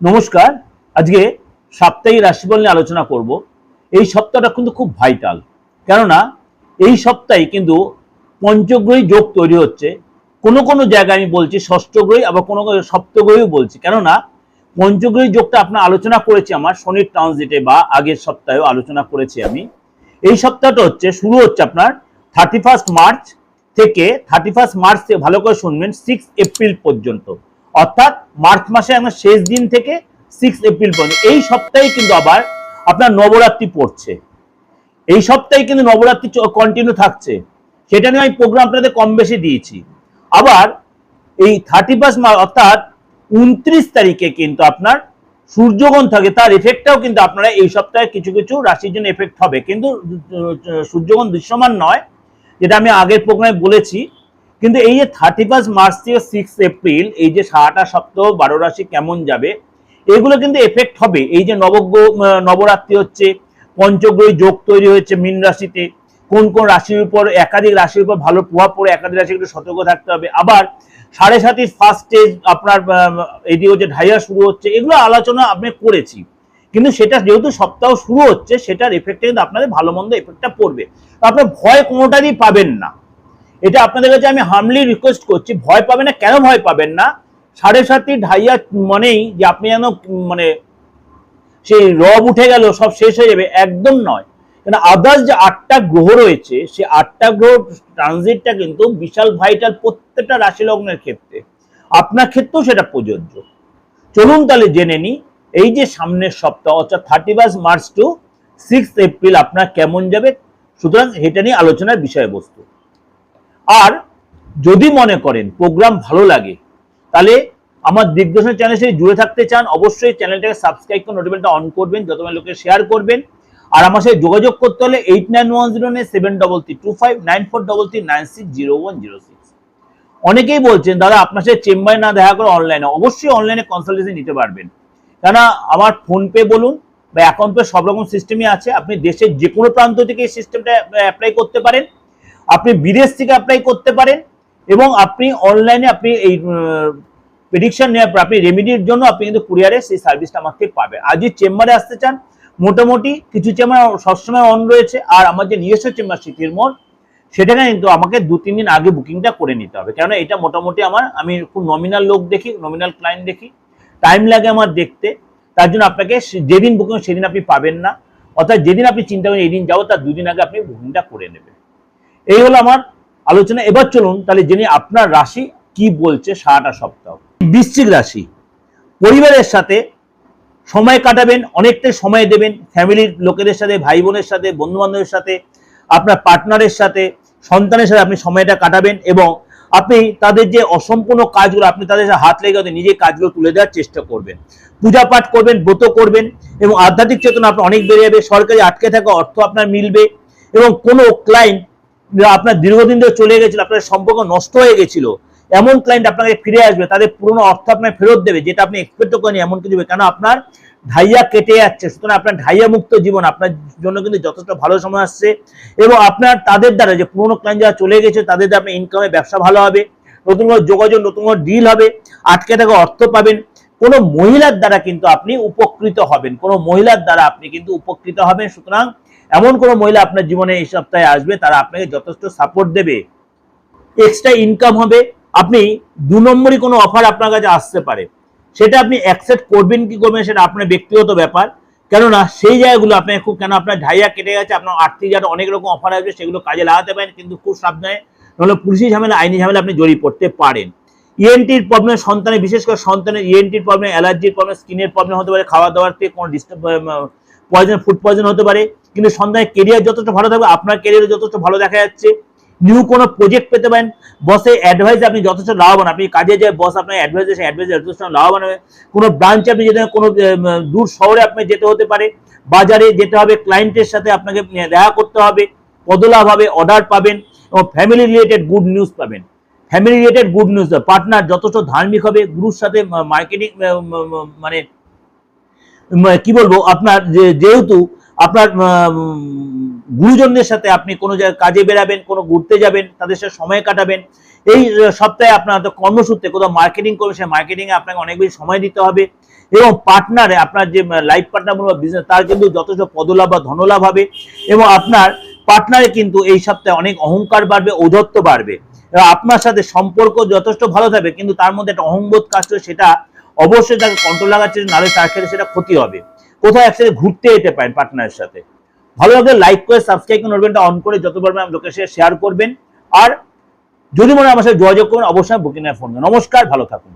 নমস্কার। আজকে সাপ্তাহিক রাশিফল নিয়ে আলোচনা করব। এই সপ্তাহটা কিন্তু খুব ভাইটাল কেননা এই সপ্তাহে কিন্তু পঞ্চগ্রহী যোগ তৈরি হচ্ছে। কোনো কোনো জায়গায় আমি বলছি ষষ্ঠগ্রহী, আবার কোনো কোনো সপ্তগ্রহীও বলছি। কেননা পঞ্চগ্রহী যোগটা আপনার আলোচনা করেছি আমার, শনির ট্রানজিটে বা আগের সপ্তাহেও আলোচনা করেছি আমি। এই সপ্তাহটা হচ্ছে, শুরু হচ্ছে আপনার থার্টি ফার্স্ট মার্চ থেকে থার্টি ফার্স্ট মার্চ থেকে ভালো করে শুনবেন সিক্স এপ্রিল পর্যন্ত। অর্থাৎ মার্চ মাসে আমার শেষ দিন থেকে সিক্স এপ্রিল পর্যন্ত। এই সপ্তাহে কিন্তু আবার আপনার নবরাত্রি পড়ছে। এই সপ্তাহে কিন্তু নবরাত্রি কন্টিনিউ থাকছে। সেটা নিয়ে আমি প্রোগ্রাম আপনাদের কম বেশি দিয়েছি। আবার এই থার্টি ফার্স্ট মার্চ অর্থাৎ উনত্রিশ তারিখে কিন্তু আপনার সূর্যগ্রহণ থাকে, তার এফেক্টটাও কিন্তু আপনারা এই সপ্তাহে কিছু কিছু রাশির জন্য এফেক্ট হবে। কিন্তু সূর্যগ্রহণ দৃশ্যমান নয়। যেটা আমি আগের প্রোগ্রামে বলেছি কিন্তু এই যে থার্টি ফার্স্ট মার্চ থেকে সিক্স এপ্রিল এই যে সারাটা সপ্তাহ বারো রাশি কেমন যাবে, এগুলো কিন্তু এফেক্ট হবে। এই যে নবগ্রহ নবরাত্রি হচ্ছে, পঞ্চগ্রহী যোগ তৈরি হয়েছে মীন রাশিতে। কোন কোন রাশির উপর একাধিক রাশির উপর ভালো প্রভাব পড়ে, একাধিক রাশি একটু সতর্ক থাকতে হবে। আবার সাড়ে সাতির ফার্স্ট স্টেজ আপনার এদিকে হচ্ছে ঢাইয়া শুরু হচ্ছে, এগুলো আলোচনা আমি করেছি। কিন্তু সেটা যেহেতু সপ্তাহ শুরু হচ্ছে, সেটার এফেক্টে কিন্তু আপনাদের ভালো মন্দ এফেক্টটা পড়বে। আপনার ভয় কোনোটারই পাবেন না। এটা আপনাদের কাছে আমি হামলি রিকোয়েস্ট করছি, ভয় পাবেন না, কেন ভয় পাবেন না? সাড়ে সাতটি ঢাইয়া মানেই যে আপনি যেন মানে সেই রব উঠে গেল, সব শেষ হয়ে যাবে, একদম নয়। কেন আদার্স যে আটটা গ্রহ রয়েছে সে আটটা গ্রহ ট্রানজিটটা কিন্তু বিশাল ভাইটাল প্রত্যেকটা রাশি লগ্নের ক্ষেত্রে। আপনার ক্ষেত্রেও সেটা প্রযোজ্য। চলুন তাহলে জেনে নিই, এই যে সামনের সপ্তাহ, অর্থাৎ thirty first March to six April আপনার কেমন যাবে? সুতরাং এটা নিয়ে আলোচনার বিষয়বস্তু। আর যদি মনে করেন প্রোগ্রাম ভালো লাগে, তাহলে আমার দিগদর্শন চ্যানেল সাথে জুড়ে থাকতে চান, অবশ্যই চ্যানেলটাকে সাবস্ক্রাইব করে নোটিফিকেশনটা অন করবেন, যত লোকে শেয়ার করবেন। আর আমার সাথে যোগাযোগ করতে হলে eight nine one zero nine seven double three two five nine four double three nine six zero one zero six অনেকেই বলছেন, দাদা, আপনার সাথে চেম্বারে না দেখা করে অনলাইনে অবশ্যই অনলাইনে কনসালটেশন নিতে পারবেন। কেননা, আমার ফোনপে বলুন বা অ্যাকাউন্ট পে সব রকম সিস্টেমই আছে। আপনি দেশের যে কোনো প্রান্ত থেকে এই সিস্টেমটা অ্যাপ্লাই করতে পারেন। আপনি বিদেশ থেকে অ্যাপ্লাই করতে পারেন এবং আপনি অনলাইনে আপনি এই প্রেডিকশন নেওয়ার পর আপনি রেমিডির জন্য আপনি কিন্তু কুরিয়ারে সেই সার্ভিসটা আমাকে পাবেন। আজই চেম্বারে আসতে চান, মোটামুটি কিছু চেম্বার সবসময় অন রয়েছে। আর আমার যে নিজস্ব চেম্বার স্মৃতির মোড় সেটাকে কিন্তু আমাকে দু, তিন দিন আগে বুকিংটা করে নিতে হবে। কেননা এটা মোটামুটি আমার, আমি খুব নমিনাল লোক দেখি নমিনাল ক্লায়েন্ট দেখি। টাইম লাগে আমার দেখতে। তার জন্য আপনাকে যেদিন বুকিং সেদিন আপনি পাবেন না। অর্থাৎ যেদিন আপনি চিন্তা করেন, এই দিন যাব, তার দুদিন আগে আপনি বুকিংটা করে নেবেন। এই হলো আমার আলোচনা। এবার চলুন তাহলে জেনে আপনার রাশি কি বলছে সারাটা সপ্তাহ। বৃশ্চিক রাশি, পরিবারের সাথে সময় কাটাবেন অনেকটাই সময় দেবেন ফ্যামিলির লোকেদের সাথে ভাই বোনের সাথে বন্ধু বান্ধবের সাথে, আপনার পার্টনারের সাথে, সন্তানের সাথে আপনি সময়টা কাটাবেন এবং আপনি তাদের যে অসম্পূর্ণ কাজগুলো, আপনি তাদের হাত লেগে নিজের কাজগুলো তুলে দেওয়ার চেষ্টা করবেন। পূজা পাঠ করবেন, ব্রত করবেন এবং আধ্যাত্মিক চেতনা আপনার অনেক বেড়ে যাবে। সরকারি আটকে থাকা অর্থ আপনার মিলবে এবং কোনো ক্লায়েন্ট আপনার দীর্ঘদিন ধরে চলে গেছিল, আপনার সম্পর্ক নষ্ট হয়ে গেছিল, এমন ক্লায়েন্ট আপনাকে ফিরে আসবে, তাদের পুরনো অর্থ আপনার ফেরত দেবে, যেটা আপনি এক্সপেক্ট করেন এমন কিছু কেন? আপনার ঢাইয়া কেটে যাচ্ছে, সুতরাং আপনার ঢাইয়া মুক্ত জীবন, আপনার জন্য কিন্তু যথেষ্ট ভালো সময় আসছে এবং আপনার, তাদের দ্বারা যে পুরনো ক্লায়েন্ট যারা চলে গেছে, তাদের দ্বারা আপনার ইনকামে ব্যবসা ভালো হবে, নতুন কোনো যোগাযোগ, নতুন কোনো ডিল হবে, আটকে থাকা অর্থ পাবেন। কোনো মহিলার দ্বারা কিন্তু আপনি উপকৃত হবেন, কোনো মহিলার দ্বারা আপনি কিন্তু উপকৃত হবেন, সুতরাং এমন কোনো মহিলা আপনার জীবনে এই সপ্তাহে আসবে, তারা আপনাকে যথেষ্ট সাপোর্ট দেবে। এক্সট্রা ইনকাম হবে। আপনি দু নম্বরই কোনো অফার আপনার কাছে আসতে পারে। সেটা আপনি অ্যাকসেপ্ট করবেন কি করবেন, সেটা আপনার ব্যক্তিগত ব্যাপার। কেননা সেই জায়গাগুলো আপনি খুব কেন আপনার ঢাইয়া কেটে গেছে, আপনার আর্থিক যারা অনেক রকম অফার আসবে, সেগুলো কাজে লাগাতে পারেন, কিন্তু খুব সাবধানে, নাহলে পুলিশি ঝামেলা, আইনি ঝামেলা আপনি জড়িয়ে পড়তে পারেন। ইএনটির প্রবলেম সন্তানের বিশেষ করে সন্তানের ইএনটির প্রবলেম অ্যালার্জির প্রবলেম স্কিনের প্রবলেম হতে পারে, খাওয়া দাওয়ার থেকে কোনো ডিস্টার্ব পয়জন ফুড পয়জন হতে পারে। কিন্তু সন্তানের কেরিয়ার যথেষ্ট ভালো থাকবে, আপনার কেরিয়ার যথেষ্ট ভালো দেখা যাচ্ছে। নিউ কোনো প্রজেক্ট পেতে পারেন। বসে অ্যাডভাইস আপনি যথেষ্ট লাভবান। আপনি কাজে যে বস আপনার অ্যাডভাইস সেই অ্যাডভাইস যথেষ্ট লাভবান হবে। কোনো ব্রাঞ্চে আপনি যেতে কোনো দূর শহরে আপনি যেতে হতে পারে। বাজারে যেতে হবে ক্লায়েন্টের সাথে আপনাকে দেখা করতে হবে। পদলাভ হবে অর্ডার পাবেন এবং ফ্যামিলি রিলেটেড গুড নিউজ পাবেন। Family related good news partner যথেষ্ট ধার্মিক হবে, গুরুর সাথে মার্কেটিং মানে কি বলব, আপনার যেহেতু আপনার গুরুজনদের সাথে আপনি কোনো জায়গায় কাজে বেরাবেন, কোনো ঘুরতে যাবেন, তাদের সাথে সময় কাটাবেন, এই সপ্তাহে আপনার হয়তো কর্মসূত্রে কোথাও মার্কেটিং করবেন সে মার্কেটিংয়ে আপনাকে অনেক বেশি সময় দিতে হবে এবং পার্টনারে আপনার যে লাইফ পার্টনার বলুন বিজনেস তার কিন্তু যথেষ্ট পদলাভ বা ধনলাভ হবে এবং আপনার পার্টনারে কিন্তু এই সপ্তাহে অনেক অহংকার বাড়বে ঔদ্ধত্য বাড়বে। আপনার সাথে সম্পর্ক যথেষ্ট ভালো থাকবে, কিন্তু তার মধ্যে একটা অহংবোধ কাজ সেটা অবশ্যই তাকে কন্ট্রোল লাগাচ্ছে নাহলে তার ক্ষেত্রে সেটা ক্ষতি হবে। কোথাও একসাথে ঘুরতে যেতে পারেন পার্টনারের সাথে। ভালো লাগলে লাইক করে সাবস্ক্রাইব করে নোটবেনটা অন করে যত পারবেন লোকের সাথে শেয়ার করবেন। আর যদি মনে হয় আমার সাথে যোগাযোগ করবেন অবশ্যই বুকিং ফোন নমস্কার, ভালো থাকুন।